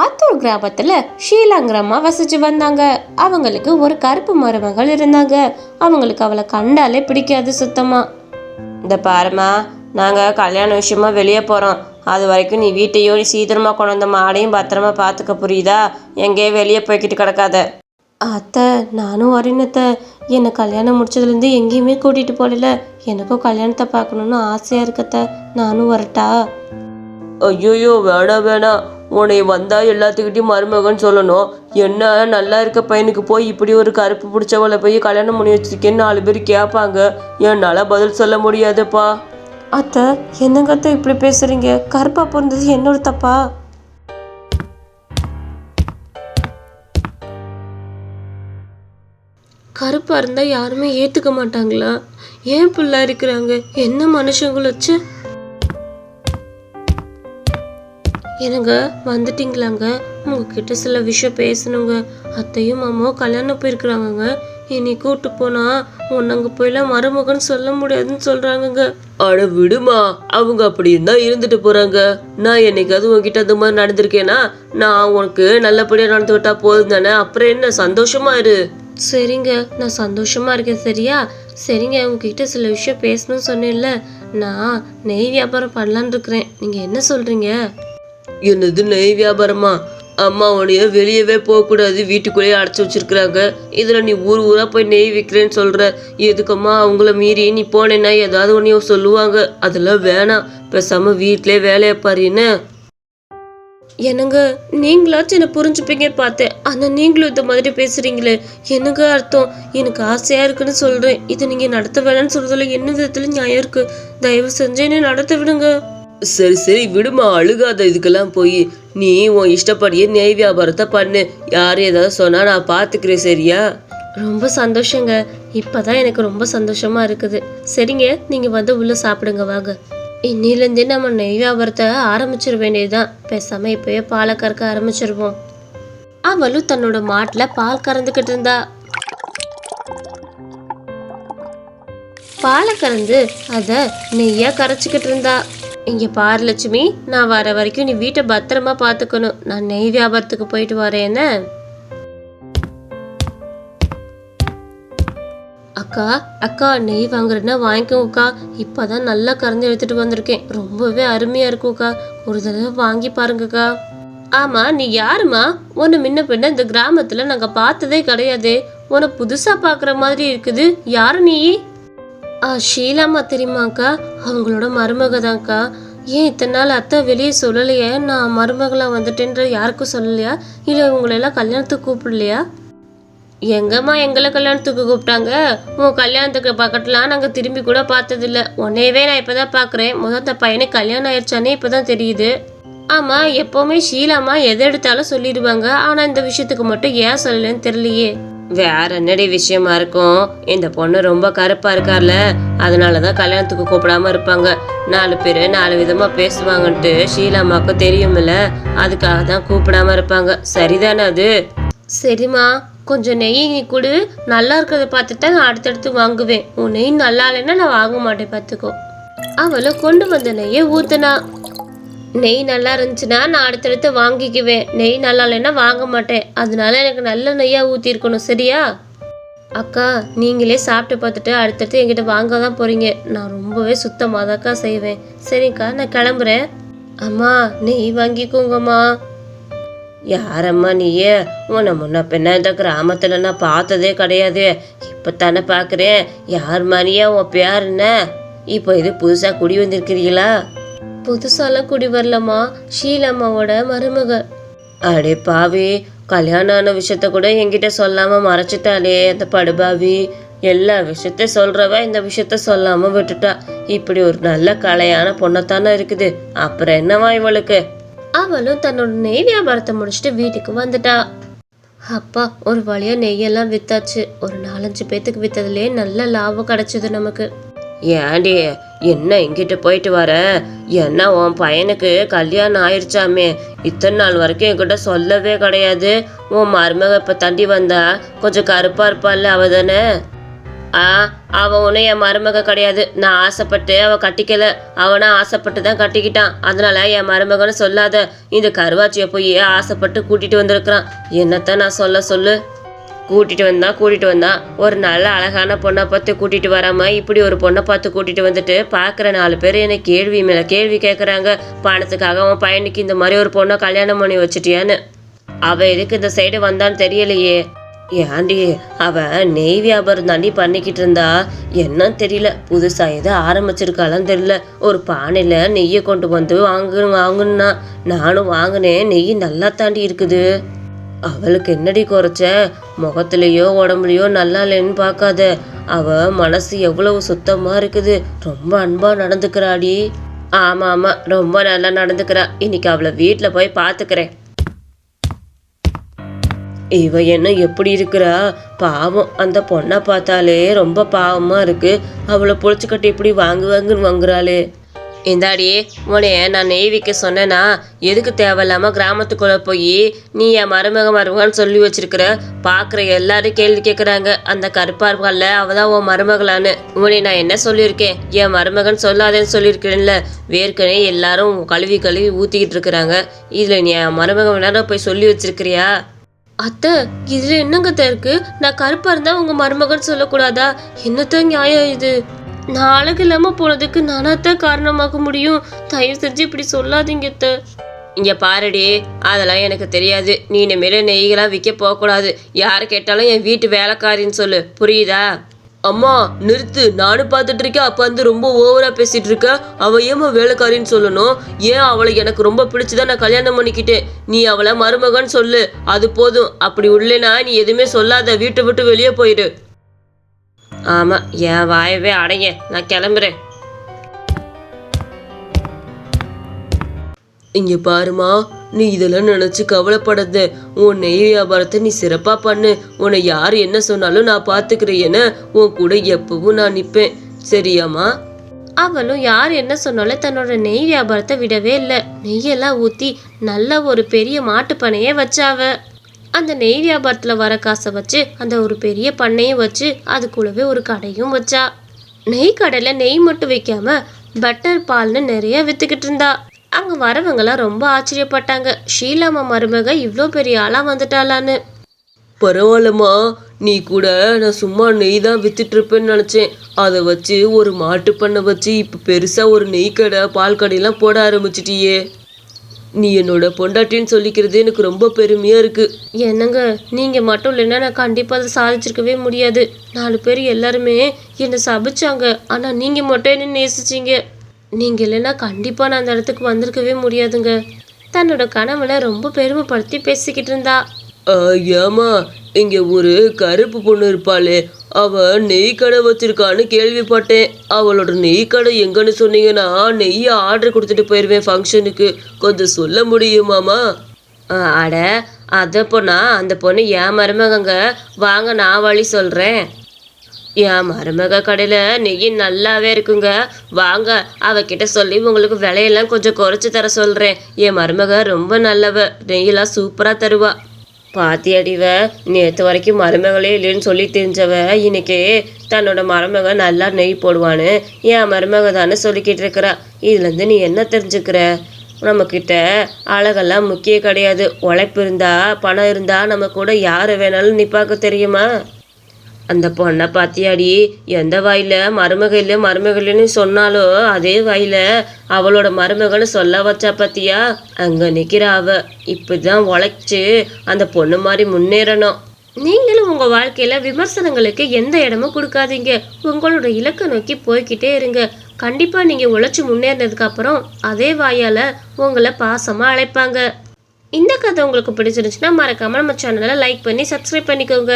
ஆத்தூர் கிராமத்துல ஷீலாங்கிறம்மா வசிச்சு வந்தாங்க. அவங்களுக்கு ஒரு கருப்பு மருமகள் இருந்தாங்க. அவங்களுக்கு அவளை கண்டாலே பிடிக்காது சுத்தமா. இந்த பாருமா நாங்கள் கல்யாண விஷயமா வெளியே போகிறோம் அது வரைக்கும் நீ வீட்டையோ நீ சீக்கிரமா கொண்டு வந்த மாடையும் பத்திரமா பார்த்துக்க புரியுதா? எங்கேயோ வெளியே போய்கிட்டு கிடக்காத. அத்தை நானும் வரேனத்த என்னை கல்யாணம் முடிச்சதுலேருந்து எங்கேயுமே கூட்டிகிட்டு போகல எனக்கும் கல்யாணத்தை பார்க்கணுன்னு ஆசையாக இருக்கத்த நானும் வரட்டா? ஐயோ வேணாம் வேணாம். உன்னை வந்தா எல்லாத்துக்கிட்டையும் மருமகன் சொல்லணும். என்ன நல்லா இருக்க பையனுக்கு போய் இப்படி ஒரு கருப்பு பிடிச்சவளை போய் கல்யாணம் பண்ணி வச்சிருக்கேன்னு நாலு பேர் கேட்பாங்க என்னால் பதில் சொல்ல முடியாதுப்பா. அத்தை என்னங்க அத்தை இப்படி பேசுறீங்க? கருப்பா பிறந்தது என்னோட தப்பா? கருப்பா இருந்தா யாருமே ஏத்துக்க மாட்டாங்களா? ஏன் பிள்ளை இருக்கிறாங்க? என்ன மனுஷங்களை என்னங்க வந்துட்டீங்களாங்க. உங்ககிட்ட சில விஷயம் பேசணுங்க. அத்தையும் மாமாவும் கல்யாணம் போயிருக்கிறாங்கங்க. இனி கூட்டு போனா உன்னங்க போயெல்லாம் மருமகன் சொல்ல முடியாதுன்னு சொல்றாங்கங்க. அட விடுமா அவங்க அப்படி இருந்தா இருந்துட்டு போறாங்க. நான் என்னைக்காவது உன்கிட்ட அந்த மாதிரி நடந்திருக்கேனா? நான் உனக்கு நல்லபடியா நடந்து விட்டா போதும் தானே? அப்புறம் என்ன சந்தோஷமா இரு. சரிங்க நான் சந்தோஷமா இருக்கேன் சரியா? சரிங்க உங்ககிட்ட சில விஷயம் பேசணும்னு சொன்னேன்ல. நான் நெய் வியாபாரம் பண்ணலான்னு இருக்கிறேன். நீங்க என்ன சொல்றீங்க? என்னது நெய் வியாபாரமா? அம்மா உனைய வெளியவே போகக்கூடாது வீட்டுக்குள்ளேயே அடைச்சி வச்சிருக்கிறாங்க. இதில் நீ ஊர் ஊராக போய் நெய் விற்கிறேன்னு சொல்கிற எதுக்கம்மா அவங்கள மீறி நீ போனேன்னா ஏதாவது ஒன்றையும் சொல்லுவாங்க. அதெல்லாம் வேணாம். பேசாமல் வீட்டிலே வேலையை பாருன்னு என்னங்க நீங்களாச்சும் என்ன புரிஞ்சுப்பீங்க பார்த்தேன். ஆனால் நீங்களும் இந்த மாதிரி பேசுறீங்களே. என்னங்க அர்த்தம்? எனக்கு ஆசையாக இருக்குன்னு சொல்கிறேன் இதை நீங்கள் நடத்த வேணாம்னு சொல்கிறதுல என்ன விதத்தில் நியாயம் இருக்குது தயவு செஞ்சு என்ன நடத்த விடுங்க. சரி சரி விடுமா அழுகாத. இதுக்கெல்லாம் போய் நீ உன் இஷ்டப்படியே நெய் வியாபாரத்தை பண்ணு. யார் ஏதாவது சொன்னால் நான் பார்த்துக்கிறேன் சரியா? ரொம்ப சந்தோஷங்க. இப்போதான் எனக்கு ரொம்ப சந்தோஷமா இருக்குது. சரிங்க நீங்க வந்து உள்ள சாப்பிடுங்க வாங்க. இன்னிலேருந்தே நம்ம நெய் வியாபாரத்தை ஆரம்பிச்சிட வேண்டியதுதான். பேசாம இப்பயே பாலை கறக்க ஆரம்பிச்சிருவோம். அவளும் தன்னோட மாட்டில் பால் கறந்துக்கிட்டு இருந்தா. பாலை கறந்து அதை நெய்யா கரைச்சிக்கிட்டு இருந்தா. இங்கே பார் லட்சுமி நான் வர வரைக்கும் நீ வீட்டை பத்திரமா பார்த்துக்கணும். நான் நெய் வியாபாரத்துக்கு போயிட்டு வரேன்னு அக்கா அக்கா நெய் வாங்குறேன்னா வாங்கிக்கோங்கக்கா இப்பதான் நல்லா கறந்து எடுத்துட்டு வந்திருக்கேன். ரொம்பவே அருமையா இருக்கும்க்கா ஒரு தடவை வாங்கி பாருங்கக்கா ஆமா நீ யாருமா? உன்னை முன்ன பின்ன இந்த கிராமத்துல நாங்க பார்த்ததே கிடையாதே. உன்னை புதுசா பாக்குற மாதிரி இருக்குது. யாரு நீ? ஆ ஷீலாம்மா தெரியுமாக்கா? அவங்களோட மருமக தான்க்கா ஏன் இத்தனை நாள் அத்தை வெளியே சொல்லலையே? நான் மருமகளாக வந்துட்டேன்ற யாருக்கும் சொல்லலையா? இல்லை உங்களெல்லாம் கல்யாணத்துக்கு கூப்பிடலையா? எங்கம்மா எங்களை கல்யாணத்துக்கு கூப்பிட்டாங்க? உன் கல்யாணத்துக்கு பக்கத்துலாம் நாங்கள் திரும்பி கூட பார்த்ததில்ல. உன்னையவே நான் இப்போ தான் பார்க்குறேன் முதல் அந்த பையனுக்கு கல்யாணம் ஆயிடுச்சானே இப்போ தான் தெரியுது. ஆமாம் எப்போவுமே ஷீலாம்மா எதை எடுத்தாலும் சொல்லிடுவாங்க. ஆனால் இந்த விஷயத்துக்கு மட்டும் ஏன் சொல்லலைன்னு தெரியலையே. வேற என்னடி விஷயமா இருக்கும்? இந்த பொண்ணு ரொம்ப கருப்பா இருக்கார்ல. அதனாலதான் கல்யாணத்துக்கு கூப்பிடாம இருப்பாங்க. நாலு பேர் நாலு விதமா பேசுவாங்கன்ட்டு ஷீலாமாக்கு தெரியுமில்ல அதுக்காக தான் கூப்பிடாம இருப்பாங்க. சரிதானே அது? சரிம்மா கொஞ்சம் நெய் நீ கொடு. நல்லா இருக்கிறத பார்த்துட்டு நான் அடுத்தடுத்து வாங்குவேன். உன் நெய் நல்லா இல்லைன்னா நான் வாங்க மாட்டேன் பார்த்துக்கோ. அவளை கொண்டு வந்த நெய்யை ஊத்துனா. நெய் நல்லா இருந்துச்சுன்னா நான் அடுத்தடுத்து வாங்கிக்குவேன். நெய் நல்லா இல்லைன்னா வாங்க மாட்டேன். அதனால எனக்கு நல்ல நெய்யாக ஊற்றிருக்கணும் சரியா? அக்கா நீங்களே சாப்பிட்டு பார்த்துட்டு அடுத்தடுத்து என்கிட்ட வாங்க தான் போகிறீங்க நான் ரொம்பவே சுத்தமாக தான்க்கா செய்வேன். சரிங்கக்கா நான் கிளம்புறேன். அம்மா நெய் வாங்கிக்கோங்கம்மா. யாரம்மா நீயே? உன்னை முன்ன பின்ன இந்த கிராமத்தில் நான் பார்த்ததே கிடையாது. இப்போ தானே பார்க்குறேன். யார் மாதிரியா உன் பேர் என்ன? இப்போ இது புதுசாக குடி வந்திருக்கிறீங்களா? புதுசாலாம் குடி வரலம்மா ஷீலாம்மாவோட மருமக அடே பாவி கல்யாணம் ஆன விஷயத்த கூட என்கிட்ட சொல்லாம மறைச்சிட்டாளே அந்த படுபாவி. எல்லா விஷயத்த சொல்றவ இந்த விஷயத்த சொல்லாம விட்டுட்டா. இப்படி ஒரு நல்ல கலையான பொண்ணத்தானே இருக்குது. அப்புறம் என்னவா இவளுக்கு? அவளும் தன்னோட நெய் வியாபாரத்தை முடிச்சுட்டு வீட்டுக்கு வந்துட்டா. அப்பா ஒரு வழியா நெய்யெல்லாம் வித்தாச்சு. ஒரு நாலஞ்சு பேத்துக்கு வித்ததுலயே நல்ல லாபம் கிடைச்சது நமக்கு. ஏண்டி என்ன இங்கிட்டு போயிட்டு வர? என்ன உன் பையனுக்கு கல்யாணம் ஆயிடுச்சாமே இத்தனை நாள் வரைக்கும் என்கிட்ட சொல்லவே கிடையாது. உன் மருமக இப்போ தண்டி வந்தா கொஞ்சம் கருப்பா இருப்பாள்ல அவ தானே? ஆ அவன் ஒன்றும் என் மருமக கிடையாது. நான் ஆசைப்பட்டு அவன் கட்டிக்கல. அவனா ஆசைப்பட்டு தான் கட்டிக்கிட்டான். அதனால என் மருமகன்னு சொல்லாத. இந்த கருவாச்சியை போய் ஆசைப்பட்டு கூட்டிட்டு வந்திருக்கிறான். என்னத்தான் நான் சொல்ல சொல்லு? கூட்டிட்டு வந்தா கூட்டிட்டு வந்தான் ஒரு நல்ல அழகான பொண்ணை பார்த்து கூட்டிட்டு வராம இப்படி ஒரு பொண்ணை பார்த்து கூட்டிட்டு வந்துட்டு பார்க்குற நாலு பேர் என்னை கேள்வி மேல கேள்வி கேட்குறாங்க பணத்துக்காக அவன் பையனுக்கு இந்த மாதிரி ஒரு பொண்ணை கல்யாணம் பண்ணி வச்சுட்டியான்னு. அவ எதுக்கு இந்த சைடு வந்தான்னு தெரியலையே. ஏண்டி அவன் நெய் வியாபாரம் தாண்டி பண்ணிக்கிட்டு இருந்தா. என்னன்னு தெரியல. புதுசா எதை ஆரம்பிச்சிருக்காளான்னு தெரியல. ஒரு பானையில நெய்யை கொண்டு வந்து வாங்கு வாங்குன்னா. நானும் வாங்கினேன். நெய் நல்லா தாண்டி இருக்குது. அவளுக்கு என்னடி குறைச்ச? முகத்துலயோ உடம்புலையோ நல்லா இல்லைன்னு பார்க்காத. அவ மனசு எவ்வளவு சுத்தமா இருக்குது. ரொம்ப அன்பா நடந்துக்கிறாடி. ஆமா ஆமா ரொம்ப நல்லா நடந்துக்கிறா. இன்னைக்கு அவளை வீட்டில் போய் பார்த்துக்கிறேன் இவ என்ன எப்படி இருக்கிறா? பாவம் அந்த பொண்ணை பார்த்தாலே ரொம்ப பாவமா இருக்கு. அவளை பொழிச்சுக்கட்டி இப்படி வாங்கு வாங்குன்னு வாங்குறாளே. இந்தாடி உனைய நான் நெய் விற்க எதுக்கு தேவையில்லாம கிராமத்துக்குள்ள போய் நீ என் மருமக மருமகன்னு சொல்லி வச்சிருக்கிற பார்க்குற எல்லாரும் கேள்வி கேட்குறாங்க அந்த கருப்பா இருப்பாள்ல தான் உன் மருமகளான்னு. உன்னை நான் என்ன சொல்லியிருக்கேன்? என் மருமகன் சொல்லாதேன்னு சொல்லியிருக்கேன்ல வேர்க்கனே எல்லாரும் கழுவி கழுவி ஊற்றிக்கிட்டு இருக்கிறாங்க. இதில் நீ என் மருமக வேணாலும் போய் சொல்லி வச்சிருக்கிறியா? அத்தை இதுல என்னங்க அத்தை இருக்கு? நான் கருப்பா இருந்தா உங்க மருமகன் சொல்லக்கூடாதா? என்னத்த நியாயம் இது? நான் அழகு போனதுக்கு நானாத்தான் காரணமாக்க முடியும். தயவு செஞ்சு இப்படி சொல்லாதீங்க அத்தை. இங்க பாருடி அதெல்லாம் எனக்கு தெரியாது. நீ இனிமேல நெய்களாம் விற்க போகக்கூடாது. யார் கேட்டாலும் என் வீட்டு வேலைக்காரின்னு சொல்லு. புரியுதா? அம்மா நிறுத்து. நானும் பார்த்துட்டு இருக்கேன். அப்போ வந்து ரொம்ப ஓவராக பேசிட்டு இருக்க. அவள் ஏமா வேலைக்காரின்னு சொல்லணும்? ஏன் அவளை எனக்கு ரொம்ப பிடிச்சுதான் நான் கல்யாணம் பண்ணிக்கிட்டேன்? நீ அவளை மருமகன் சொல்லு. அது போதும். அப்படி உள்ளேனா நீ எதுவுமே சொல்லாத. வீட்டை விட்டு வெளியே போயிடு ஆமா என் வாயவே அடைங்க. நான் கிளம்புறேன். இங்க பாருமா நீ இதெல்லாம் நினைச்சு கவலைப்படாத. உன் நெய் வியாபாரத்தை நீ சிறப்பா பண்ணு. உன்னை யார் என்ன சொன்னாலும் நான் பாத்துக்கிறேன் என உன் கூட எப்பவும் நான் நிப்பேன். சரியாம்மா? அவளும் யார் என்ன சொன்னாலும் தன்னோட நெய் வியாபாரத்தை விடவே இல்லை. நெய்யெல்லாம் ஊற்றி நல்ல ஒரு பெரிய மாட்டுப்பனையே வச்சாவ. அந்த நெய் வியாபாரத்தில் வர காசை வச்சு அந்த ஒரு பெரிய பண்ணையும் வச்சு அதுக்குள்ளவே ஒரு கடையும் வச்சா. நெய் கடையில் நெய் மட்டும் வைக்காம பட்டர் பால்னு நிறைய விற்றுக்கிட்டு இருந்தா. அங்கே வரவங்களாம் ரொம்ப ஆச்சரியப்பட்டாங்க. ஷீலாமா மருமக இவ்வளோ பெரிய ஆளாக வந்துட்டாளான்னு. பரவாயில்லம்மா. நீ கூட நான் சும்மா நெய் தான் வித்துட்டு இருப்பேன்னு நினச்சேன். அதை வச்சு ஒரு மாட்டு பண்ணை வச்சு இப்போ பெருசாக ஒரு நெய் கடை பால் கடையெல்லாம் போட ஆரம்பிச்சிட்டியே. நீ என்னோட பொண்டாட்டின்னு சொல்லிக்கிறது எனக்கு ரொம்ப பெருமையாக இருக்கு. என்னங்க நீங்கள் மட்டும் இல்லைன்னா நான் கண்டிப்பாக அதை சாதிச்சிருக்கவே முடியாது. நாலு பேர் எல்லாருமே என்னை சபிச்சாங்க. ஆனால் நீங்கள் மட்டும் என்ன நேசிச்சீங்க. நீங்கள் இல்லைன்னா கண்டிப்பாக நான் அந்த இடத்துக்கு வந்திருக்கவே முடியாதுங்க. தன்னோட கணவனை ரொம்ப பெருமைப்படுத்தி பேசிக்கிட்டு இருந்தா. ஆ, ஏம்மா இங்கே ஒரு கருப்பு பொண்ணு இருப்பாளே அவள் நெய் கடை வச்சிருக்கான்னு கேள்விப்பட்டேன். அவளோட நெய் கடை எங்கன்னு சொன்னீங்கன்னா நெய்யை ஆர்டர் கொடுத்துட்டு போயிடுவேன் ஃபங்க்ஷனுக்கு கொஞ்சம் சொல்ல முடியுமாமா அட அதை பொண்ணா அந்த பொண்ணு என் மருமகங்க. வாங்க நான் வழி சொல்கிறேன் என் மருமக கடையில் நெய் நல்லாவே இருக்குங்க. வாங்க அவகிட்ட சொல்லி உங்களுக்கு விலையெல்லாம் கொஞ்சம் குறைச்சி தர சொல்கிறேன் என் மருமக ரொம்ப நல்லவ. நெய்யெல்லாம் சூப்பராக தருவா. பாத்தியடிவ நேற்று வரைக்கும் மருமகளே இல்லைன்னு சொல்லி தெரிஞ்சவ இன்னைக்கு தன்னோட மருமக நல்லா நெய் போடுவான்னு என் மருமக தானே சொல்லிக்கிட்டு இருக்கிறா. இதுலேருந்து நீ என்ன தெரிஞ்சுக்கிற? நம்மக்கிட்ட அழகெல்லாம் முக்கியம் கிடையாது. உழைப்பு இருந்தா பணம் இருந்தா நம்ம கூட யாரை வேணாலும் நிப்பாக்க தெரியுமா? அந்த பொண்ணை பார்த்தியாடி? எந்த வாயில? மருமகள் இல்லை மருமக சொன்னாலோ அதே வாயில். அவளோட மருமகன்னு சொல்ல வச்சா பார்த்தியா? அங்கே நிக்கிற அவ. இப்படிதான் உழைச்சி அந்த பொண்ணு மாதிரி முன்னேறணும். நீங்களும் உங்கள் வாழ்க்கையில் விமர்சனங்களுக்கு எந்த இடமும் கொடுக்காதீங்க. உங்களோட இலக்கை நோக்கி போய்க்கிட்டே இருங்க. கண்டிப்பாக நீங்கள் உழைச்சி முன்னேறினதுக்கப்புறம் அதே வாயால் உங்களை பாசமாக அழைப்பாங்க. இந்த கதை உங்களுக்கு பிடிச்சிருந்துச்சுன்னா மறக்காமல் நம்ம சேனலை லைக் பண்ணி சப்ஸ்கிரைப் பண்ணிக்கோங்க.